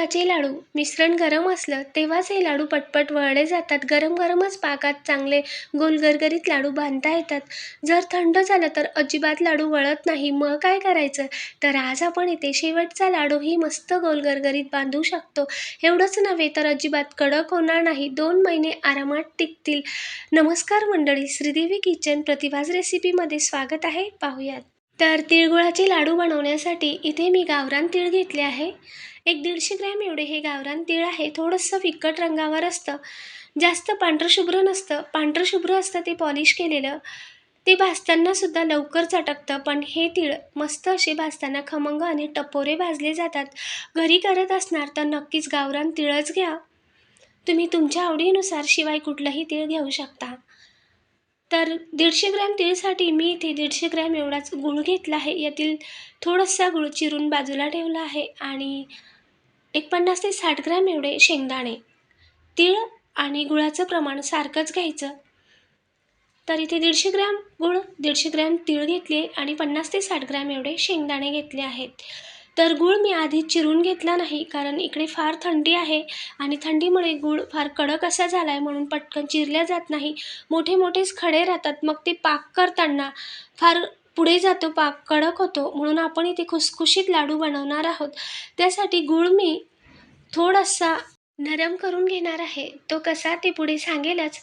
गुळाचे लाडू. मिश्रण गरम असलं तेव्हाच हे लाडू पटपट वळले जातात. गरम गरमच पाकात चांगले गोल गरगरीत लाडू बांधता येतात. जर थंड झालं तर अजिबात लाडू वळत नाही. मग काय करायचं? तर आज आपण इथे शेवटचा लाडूही मस्त गोल गरगरीत बांधू शकतो. एवढंच नव्हे तर अजिबात कडक होणार नाही. दोन महिने आरामात टिकतील. नमस्कार मंडळी श्रीदेवी किचन प्रतिभाज रेसिपीमध्ये स्वागत आहे. पाहूयात. तर तिळगुळाचे लाडू बनवण्यासाठी इथे मी गावरान तीळ घेतले आहे. एक दीडशे ग्रॅम एवढे हे गावरान तीळ आहे. थोडंसं फिक्कट रंगावर असतं. जास्त पांढरशुभ्र नसतं. पांढरशुभ्र असतं ते पॉलिश केलेलं. ते भाजतानासुद्धा लवकर चटकतं पण हे तीळ मस्त असे भाजताना खमंग आणि टपोरे भाजले जातात. घरी करत असणार तर नक्कीच गावरान तिळच घ्या. तुम्ही तुमच्या आवडीनुसार शिवाय कुठलंही तीळ घेऊ शकता. तर दीडशे ग्रॅम तीळसाठी मी इथे दीडशे ग्रॅम एवढाच गूळ घेतला आहे. यातील थोडासा गूळ चिरून बाजूला ठेवला आहे आणि एक पन्नास ते साठ ग्रॅम एवढे शेंगदाणे. तीळ आणि गुळाचं प्रमाण सारखंच घ्यायचं. तर इथे दीडशे ग्रॅम गूळ दीडशे ग्रॅम तीळ घेतले आणि पन्नास ते साठ ग्रॅम एवढे शेंगदाणे घेतले आहेत. तर गूळ मी आधी चिरून घेतला नाही कारण इकडे फार थंडी आहे आणि थंडीमुळे गूळ फार कडक असा झाला आहे म्हणून पटकन चिरल्या जात नाही. मोठे मोठेच खडे राहतात मग ते पाक करताना फार पुढे जातो पाक कडक होतो म्हणून आपण इथे खुसखुशीत लाडू बनवणार आहोत. त्यासाठी गूळ मी थोडासा नरम करून घेणार आहे. तो कसा ते पुढे सांगेलच.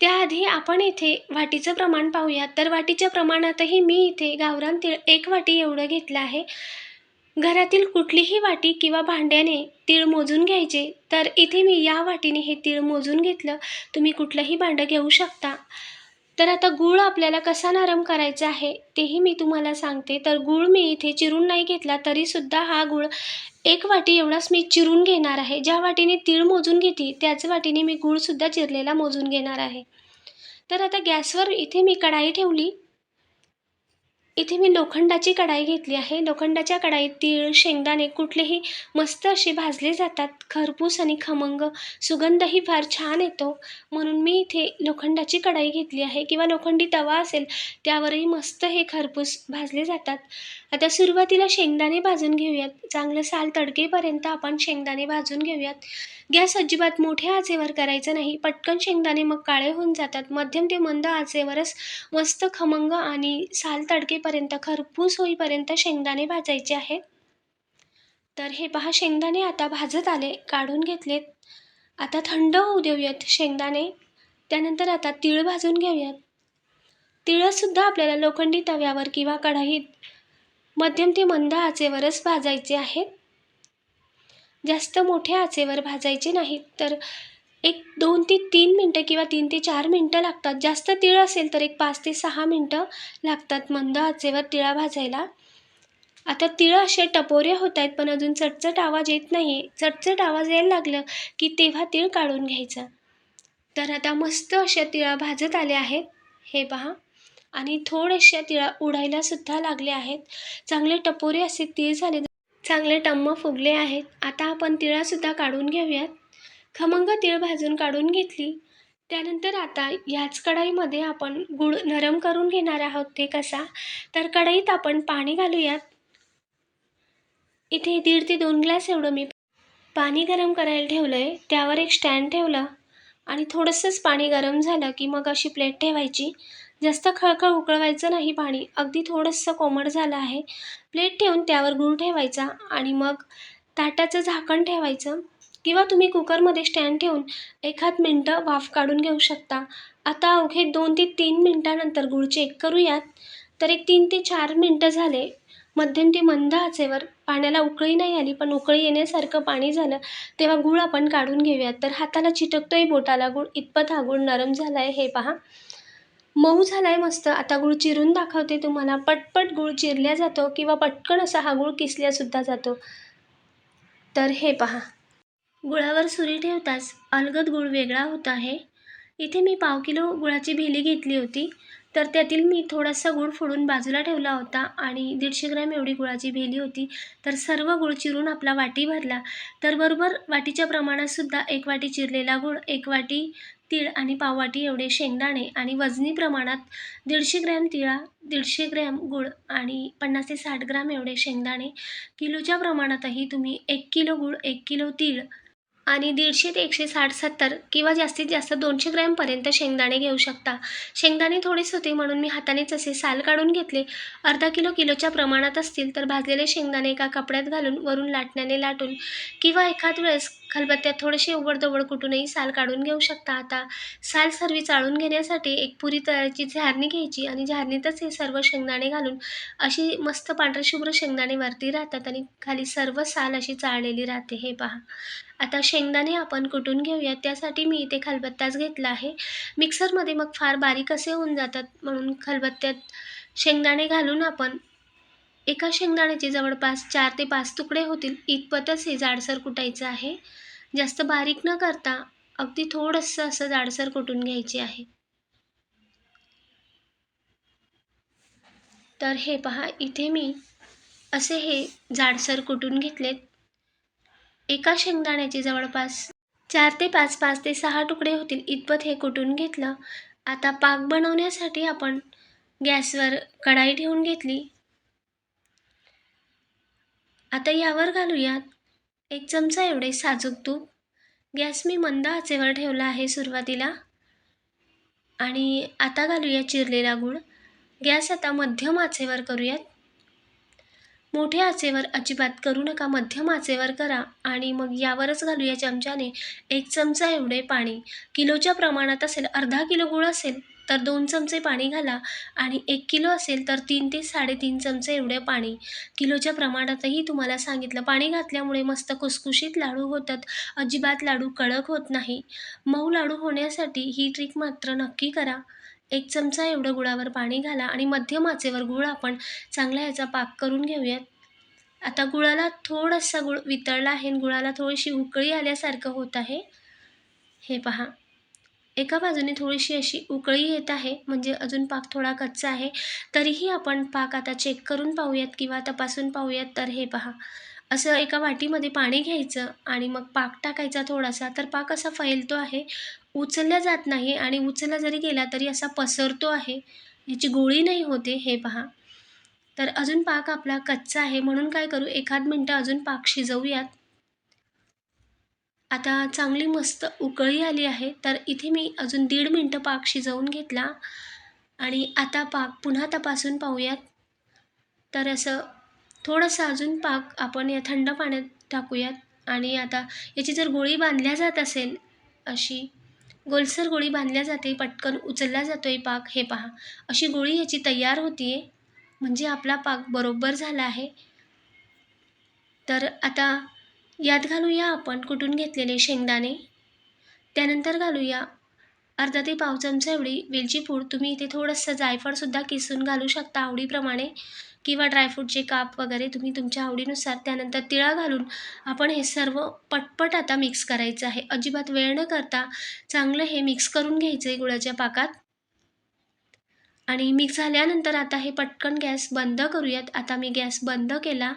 त्याआधी आपण इथे वाटीचं प्रमाण पाहूया. तर वाटीच्या प्रमाणातही मी इथे गावरान तीळ एक वाटी एवढं घेतलं आहे. घरातील कुठलीही वाटी किंवा भांड्याने तीळ मोजून घ्यायचे तर इथे मी या वाटीने हे तीळ मोजून घेतलं. तुम्ही कुठलंही भांडं घेऊ शकता. तर आता गूळ आपल्याला कसा नरम करायचा आहे तेही मी तुम्हाला सांगते. तर गूळ मी इथे चिरून नाही घेतला तरीसुद्धा हा गूळ एक वाटी एवढाच मी चिरून घेणार आहे. ज्या वाटीने तीळ मोजून घेते त्याच वाटीने मी गूळसुद्धा चिरलेला मोजून घेणार आहे. तर आता गॅसवर इथे मी कढाई ठेवली. इथे मी लोखंडाची कढाई घेतली आहे. लोखंडाच्या कढाईत तीळ शेंगदाणे कुठलेही मस्त असे भाजले जातात. खरपूस आणि खमंग सुगंधही फार छान येतो. म्हणून मी इथे लोखंडाची कढाई घेतली आहे. किंवा लोखंडी तवा असेल त्यावरही मस्त हे खरपूस भाजले जातात. आता सुरुवातीला शेंगदाणे भाजून घेऊयात. चांगलं साल तडकेपर्यंत आपण शेंगदाणे भाजून घेऊयात. गॅस अजिबात मोठ्या आचेवर करायचं नाही. पटकन शेंगदाणे मग काळे होऊन जातात. मध्यम ते मंद आचेवरच मस्त खमंग आणि साल तडके होईपर्यंत खरपूस होईपर्यंत शेंगदाणे भाजायचे आहेत. तर हे पहा शेंगदाणे आता भाजत आले काढून घेतलेत. आता थंड होऊ देऊयात शेंगदाणे. त्यानंतर आता तीळ भाजून घेऊयात. तिळसुद्धा आपल्याला लोखंडी तव्यावर किंवा कढईत मध्यम ते मंद आचेवरच भाजायचे आहेत. जास्त मोठ्या आचेवर भाजायचे नाहीत. तर एक दोन ते तीन मिनटं किंवा तीन ते चार मिनटं लागतात. जास्त तीळ असेल तर एक पाच ते सहा मिनटं लागतात मंद आचेवर तिळा भाजायला. आता तिळं असे टपोरे होत आहेत पण अजून चटचट आवाज येत नाही चटचट आवाज यायला लागलं की तेव्हा तीळ काढून घ्यायचं. तर आता मस्त अशा तिळा भाजत आले आहेत. हे पहा. आणि थोड्याशा तिळा उडायला सुद्धा लागले आहेत. चांगले टपोरे असे तीळ झाले. चांगले टम्म फुगले आहेत. आता आपण तिळासुद्धा काढून घेऊयात. खमंग तीळ भाजून काढून घेतली. त्यानंतर आता ह्याच कढईमध्ये आपण गुळ नरम करून घेणार आहोत. ते कसा? तर कढईत आपण पाणी घालूयात. इथे दीड ते दोन ग्लास एवढं मी पाणी गरम करायला ठेवलं आहे त्यावर एक स्टँड ठेवलं आणि थोडंसंच पाणी गरम झालं की मग अशी प्लेट ठेवायची. जास्त खळखळ उकळवायचं नाही पाणी. अगदी थोडंसं कोमट झालं आहे. प्लेट ठेवून त्यावर गूळ ठेवायचा आणि मग ताटाचं झाकण ठेवायचं. किंवा तुम्ही कुकरमध्ये स्टँड ठेवून एखाद मिनटं वाफ काढून घेऊ शकता. आता अवघे दोन ते तीन मिनटानंतर गूळ चेक करूयात. तर एक तीन ते चार मिनटं झाले. मध्यम ते मंद आचेवर पाण्याला उकळी नाही आली पण उकळी येण्यासारखं पाणी झालं तेव्हा गूळ आपण काढून घेऊयात. तर हाताला चिटकतोय बोटाला गूळ इतपत हा गूळ नरम झाला आहे हे पहा. मऊ झाला आहे मस्त. आता गूळ चिरून दाखवते तुम्हाला. पटपट गूळ चिरल्या जातो किंवा पटकन असा हा गूळ किसल्यासुद्धा जातो. तर हे पहा. गुळावर सुरी ठेवताच अलगद गूळ वेगळा होत आहे. इथे मी पाव किलो गुळाची भेली घेतली होती. तर त्यातील मी थोडासा गूळ फोडून बाजूला ठेवला होता आणि दीडशे ग्रॅम एवढी गुळाची भेली होती. तर सर्व गूळ चिरून आपला वाटी भरला. तर बरोबर वाटीच्या प्रमाणातसुद्धा एक वाटी चिरलेला गूळ एक वाटी तीळ आणि पाववाटी एवढे शेंगदाणे आणि वजनी प्रमाणात दीडशे ग्रॅम तिळा दीडशे ग्रॅम गूळ आणि पन्नास ते साठ ग्रॅम एवढे शेंगदाणे. किलोच्या प्रमाणातही तुम्ही एक किलो गूळ एक किलो तीळ आणि दीडशे ते एकशे साठ सत्तर किंवा जास्तीत जास्त दोनशे ग्रॅमपर्यंत शेंगदाणे घेऊ शकता. शेंगदाणे थोडेच होते म्हणून मी हातानेच असे साल काढून घेतले. अर्धा किलो किलोच्या प्रमाणात असतील तर भाजलेले शेंगदाणे एका कपड्यात घालून वरून लाटण्याने लाटून किंवा एखाद वेळेस खलबत्त्यात थोडेसे उघडदोबड कुठूनही साल काढून घेऊ शकता. आता साल सर्व चाळून घेण्यासाठी एक पुरी तळाची झारणी घ्यायची आणि झारणीतच हे सर्व शेंगदाणे घालून अशी मस्त पांढरेशुभ्र शेंगदाणे वरती राहतात आणि खाली सर्व साल अशी चाळलेली राहते. हे पहा. आता शेंगदाणे आपण कुटून घेऊया त्यासाठी मी इथे खलबत्ताच घेतला आहे. मिक्सरमध्ये मग फार बारीक असे होऊन जातात म्हणून खलबत्त्यात शेंगदाणे घालून आपण एका शेंगदाण्याचे जवळपास चार ते पाच तुकडे होतील. इतपतच हे जाडसर कुटायचं आहे. जास्त बारीक न करता अगदी थोडंसं असं जाडसर कुटून घ्यायचे आहे. तर हे पहा इथे मी असे हे जाडसर कुटून घेतलेत. एका शेंगदाण्याचे जवळपास चार ते पाच पाच ते सहा तुकडे होतील. इतपत हे कुटून घेतलं. आता पाक बनवण्यासाठी आपण गॅसवर कढाई ठेवून घेतली. आता यावर घालूयात. एक चमचा एवढे साजूक तूप. गॅस मी मंद आचेवर ठेवला आहे सुरुवातीला. आणि आता घालूया चिरलेला गूळ. गॅस आता मध्यम आचेवर करूयात. मोठ्या आचेवर अजिबात करू नका मध्यम आचेवर करा. आणि मग यावरच घालूया चमच्याने एक चमचा एवढे पाणी. किलोच्या प्रमाणात असेल अर्धा किलो गूळ असेल. तर दोन चमचे पाणी घाला आणि एक किलो असेल तर तीन ते साडेतीन चमचे एवढे पाणी. किलोच्या प्रमाणातही तुम्हाला सांगितलं. पाणी घातल्यामुळे मस्त कुसकुशीत लाडू होतात. अजिबात लाडू कडक होत नाही. मऊ लाडू होण्यासाठी ही ट्रिक मात्र नक्की करा. एक चमचा एवढं गुळावर पाणी घाला आणि मध्यम आचेवर गुळ आपण चांगला याचा पाक करून घेऊयात. आता गुळाला थोडासा गुळ वितळला आहे आणि गुळाला थोडीशी उकळी आल्यासारखं होत आहे. हे पहा. एका बाजूने थोडीशी अशी उकळी येत आहे म्हणजे अजून पाक थोडा कच्चा आहे तरीही आपण पाक आता चेक करून पाहूयात किंवा तपासून पाहूयात तर हे पहा. असं एका वाटीमध्ये पाणी घ्यायचं आणि मग पाक टाकायचा थोडासा तर पाक असा फैलतो आहे. उचलला जात नाही आणि उचलला जरी गेला तरी असा पसरतो आहे. याची गोळी नाही होते हे पहा. तर अजून पाक आपला कच्चा आहे म्हणून काय करू? एखाद मिनटं अजून पाक शिजवूयात. आता चांगली मस्त उकळी आली आहे तर इथे मी अजून दीड मिनटं पाक शिजवून घेतला. आणि आता पाक पुन्हा तपासून पाहूयात. तर असं थोडंसं अजून पाक आपण या थंड पाण्यात टाकूयात. आणि आता याची जर गोळी बांधल्या जात असेल अशी गोलसर गोळी बांधल्या जाते पटकन उचलला जातो आहे पाक हे पहा. अशी गोळी याची तयार होती आहे म्हणजे आपला पाक बरोबर झाला आहे. तर आता यात घालूया आपण कुटून घेतलेले शेंगदाणे. त्यानंतर घालूया अर्धा ते पाव चमचा एवढी वेलची पूड. तुम्ही इथे थोडंसं जायफळसुद्धा किसून घालू शकता आवडीप्रमाणे किंवा ड्रायफ्रूटचे काप वगैरे तुम्ही तुमच्या आवडीनुसार. त्यानंतर तिळा घालून आपण हे सर्व पटपट आता मिक्स करायचं आहे. अजिबात वेळ न करता चांगलं हे मिक्स करून घ्यायचं आहे गुळाच्या पाकात. आणि मिक्स झाल्यानंतर आता हे पटकन गॅस बंद करूयात. आता मी गॅस बंद केला.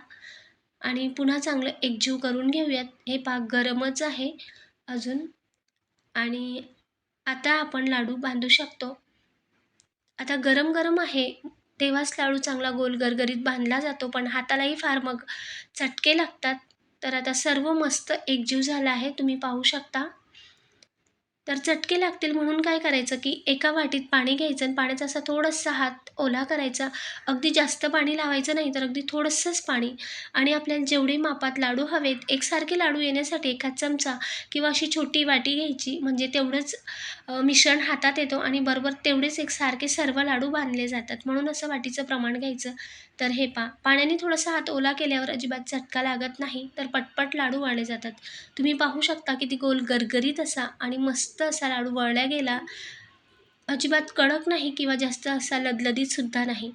आणि पुन्हा चांगलं एकजीव करून घेऊयात. हे पाक गरमच आहे अजून. आणि आता आपण लाडू बांधू शकतो. आता गरम गरम आहे तेव्हाच लाडू चांगला गोल गरगरीत बांधला जातो पण हातालाही फार मग चटके लागतात. तर आता सर्व मस्त एकजीव झाला आहे तुम्ही पाहू शकता. तर चटके लागतील म्हणून काय करायचं की एका वाटीत पाणी घ्यायचं आणि पाण्याचा असा थोडासा हात ओला करायचा. अगदी जास्त पाणी लावायचं नाही तर अगदी थोडंसंच पाणी आणि आपल्याला जेवढे मापात लाडू हवेत एकसारखे लाडू येण्यासाठी एखाद चमचा किंवा अशी छोटी वाटी घ्यायची. म्हणजे तेवढंच मिश्रण हातात येतो आणि बरोबर तेवढेच एकसारखे सर्व लाडू बांधले जातात. म्हणून असं वाटीचं प्रमाण घ्यायचं. तर हे पा पाण्याने थोडासा हात ओला केल्यावर अजिबात चटका लागत नाही तर पटपट लाडू वाळले जातात. तुम्ही पाहू शकता किती गोल गरगरीत असा आणि मस्त असा लाडू वळल्या गेला. अजिबात कडक नाही किंवा जास्त असा लदलदीतसुद्धा नाही.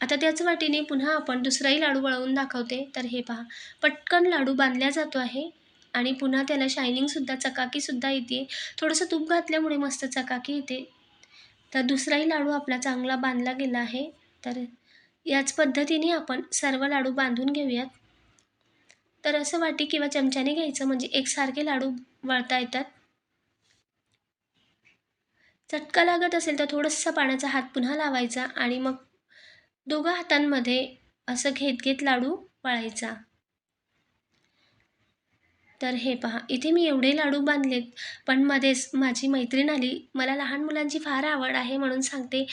आता त्याच वाटीने पुन्हा आपण दुसराही लाडू वळवून दाखवते. तर हे पहा पटकन लाडू बांधला जातो आहे आणि पुन्हा त्याला शायनिंगसुद्धा चकाकीसुद्धा येते. थोडंसं तूप घातल्यामुळे मस्त चकाकी येते. तर दुसराही लाडू आपला चांगला बांधला गेला आहे. तर याच पद्धतीने आपण सर्व लाडू बांधून घेऊयात. तर असं वाटी किंवा चमच्याने घ्यायचं म्हणजे एकसारखे लाडू वळता येतात. चटका लागत असेल तर थोडंसं पाण्याचा हात पुन्हा लावायचा आणि मग दोघा हातांमध्ये असं घेत घेत लाडू वळायचा. तर हे पहा इथे मी एवढे लाडू बांधलेत पण मध्येच माझी मैत्रीण आली. मला लहान मुलांची फार आवड आहे म्हणून सांगते.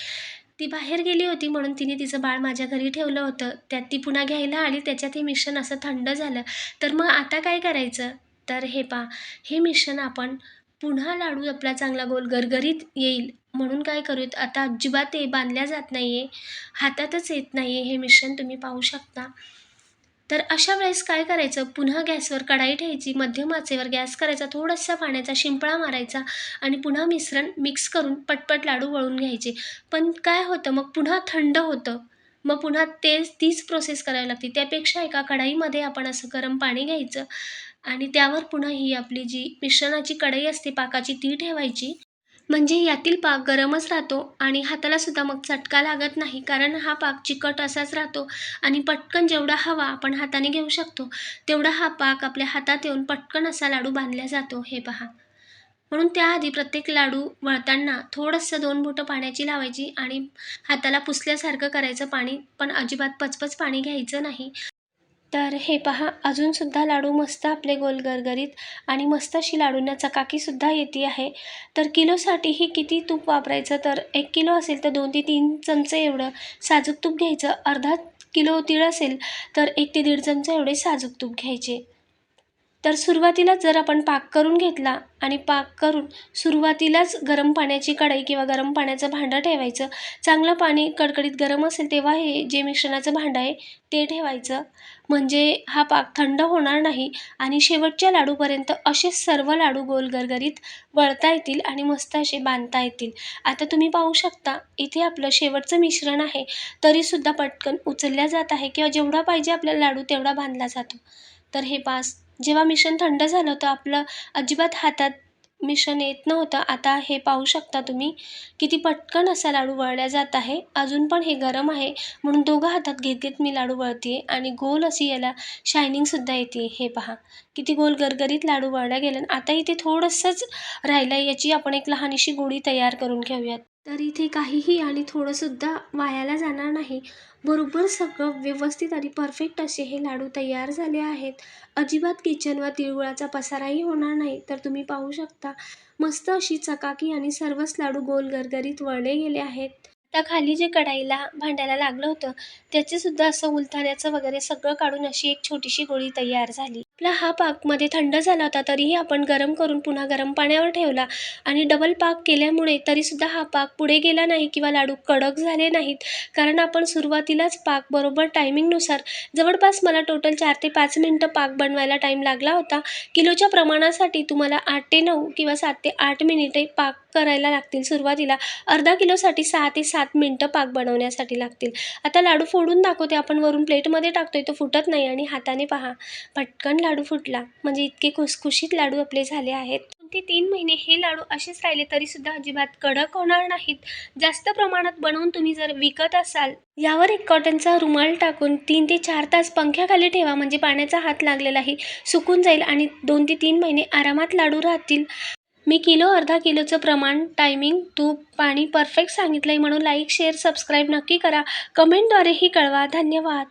ती बाहेर गेली होती म्हणून तिने तिचं बाळ माझ्या घरी ठेवलं होतं. त्यात ती पुन्हा घ्यायला आली. त्याच्यात हे मिश्रण असं थंड झालं. तर मग आता काय करायचं? तर हे पहा. हे मिश्रण आपण पुन्हा लाडू आपला चांगला गोल गरगरीत येईल. म्हणून काय करूयात? आता अजिबात ते बांधल्या जात नाही आहे हातातच येत नाही आहे हे मिश्रण तुम्ही पाहू शकता. तर अशा वेळेस काय करायचं? पुन्हा गॅसवर कढाई ठेवायची मध्यम आचेवर गॅस करायचा थोडासा पाण्याचा शिंपळा मारायचा आणि पुन्हा मिश्रण मिक्स करून पटपट लाडू वळून घ्यायचे. पण काय होतं? मग पुन्हा थंड होतं. मग पुन्हा तेच तीच प्रोसेस करावी लागते. त्यापेक्षा एका कढाईमध्ये आपण असं गरम पाणी घ्यायचं आणि त्यावर पुन्हा ही आपली जी मिश्रणाची कढई असते पाकाची ती ठेवायची. म्हणजे यातील पाक गरमच राहतो आणि हातालासुद्धा मग चटका लागत नाही कारण हा पाक चिकट असाच राहतो आणि पटकन जेवढा हवा आपण हाताने घेऊ शकतो तेवढा हा पाक आपल्या हातात येऊन पटकन असा लाडू बांधला जातो हे पहा. म्हणून त्याआधी प्रत्येक लाडू वळताना थोडंसं दोन बोटं पाण्याची लावायची आणि हाताला पुसल्यासारखं करायचं पाणी पण अजिबात पचपच पाणी घ्यायचं नाही. तर हे पहा अजूनसुद्धा लाडू मस्त आपले गोल गरगरीत आणि मस्त अशी लाडूंना चकाकीसुद्धा येते आहे. तर किलोसाठीही किती तूप वापरायचं? तर एक किलो असेल तर दोन ते तीन चमचे एवढं साजूक तूप घ्यायचं. अर्धा किलो तीळ असेल तर एक ते दीड चमचा एवढे साजूक तूप घ्यायचे. तर सुरुवातीलाच जर आपण पाक करून घेतला आणि पाक करून सुरुवातीलाच गरम पाण्याची कढई किंवा गरम पाण्याचं भांडं ठेवायचं चांगलं पाणी कडकडीत गरम असेल तेव्हा हे जे मिश्रणाचं भांडं आहे ते ठेवायचं. म्हणजे हा पाक थंड होणार नाही आणि शेवटच्या लाडूपर्यंत असे सर्व लाडू गोल गरगरीत वळता येतील आणि मस्त असे बांधता येतील. आता तुम्ही पाहू शकता इथे आपलं शेवटचं मिश्रण आहे तरीसुद्धा पटकन उचलल्या जात आहे किंवा जेवढा पाहिजे आपल्याला लाडू तेवढा बांधला जातो. तर हे पास जेव्हा मिश्रण थंड झालं होतं आपलं अजिबात हातात मिश्रण येत नव्हतं. आता हे पाहू शकता तुम्ही किती पटकन असा लाडू वळल्या जात आहे. अजून पण हे गरम आहे म्हणून दोघं हातात घेत घेत मी लाडू वळते आणि गोल अशी याला शायनिंगसुद्धा येते हे पहा किती गोल गरगरीत लाडू वळल्या गेलं आता इथे थोडंसंच राहिलं आहे याची आपण एक लहानशी गोळी तयार करून घेऊयात. तर इथे काहीही आणि थोडंसुद्धा वायाला जाणार नाही. बरोबर सगळं व्यवस्थित आणि परफेक्ट असे हे लाडू तयार झाले आहेत. अजिबात किचनवर तिळगुळाचा पसाराही होणार नाही. तर तुम्ही पाहू शकता मस्त अशी चकाकी आणि सर्वच लाडू गोल गरगरीत वळले गेले आहेत. त्या खाली जे कढाईला भांड्याला लागलं होतं त्याचेसुद्धा असं उलथाण्याचं वगैरे सगळं काढून अशी एक छोटीशी गोळी तयार झाली. आपला हा पाकमध्ये थंड झाला होता तरीही आपण गरम करून पुन्हा गरम पाण्यावर ठेवला. आणि डबल पाक केल्यामुळे तरीसुद्धा हा पाक पुढे गेला नाही किंवा लाडू कडक झाले नाहीत. कारण आपण सुरुवातीलाच पाक बरोबर टायमिंगनुसार जवळपास मला टोटल चार ते पाच मिनटं पाक बनवायला टाईम लागला होता. किलोच्या प्रमाणासाठी तुम्हाला आठ ते नऊ किंवा सात ते आठ मिनिटे पाक करायला लागतील सुरुवातीला. अर्धा किलोसाठी सहा ते सात मिनटं पाक बनवण्यासाठी लागतील. आता लाडू फोडून दाखवते आपण वरून प्लेटमध्ये टाकतोय तो फुटत नाही आणि हाताने पहा. पटकन लाडू फुटला. म्हणजे इतके खुसखुशीत लाडू आपले झाले आहेत. ते तीन महिने हे लाडू असेच राहिले तरीसुद्धा अजिबात कडक होणार नाहीत. जास्त प्रमाणात बनवून तुम्ही जर विकत असाल यावर एक कॉटनचा रुमाल टाकून तीन ते चार तास पंख्याखाली ठेवा. म्हणजे पाण्याचा हात लागलेलाही सुकून जाईल आणि दोन ते तीन महिने आरामात लाडू राहतील. मी किलो अर्धा किलोचं प्रमाण टायमिंग तूप पाणी परफेक्ट सांगितलं आहे म्हणून लाईक शेअर सबस्क्राईब नक्की करा. कमेंटद्वारेही कळवा. धन्यवाद.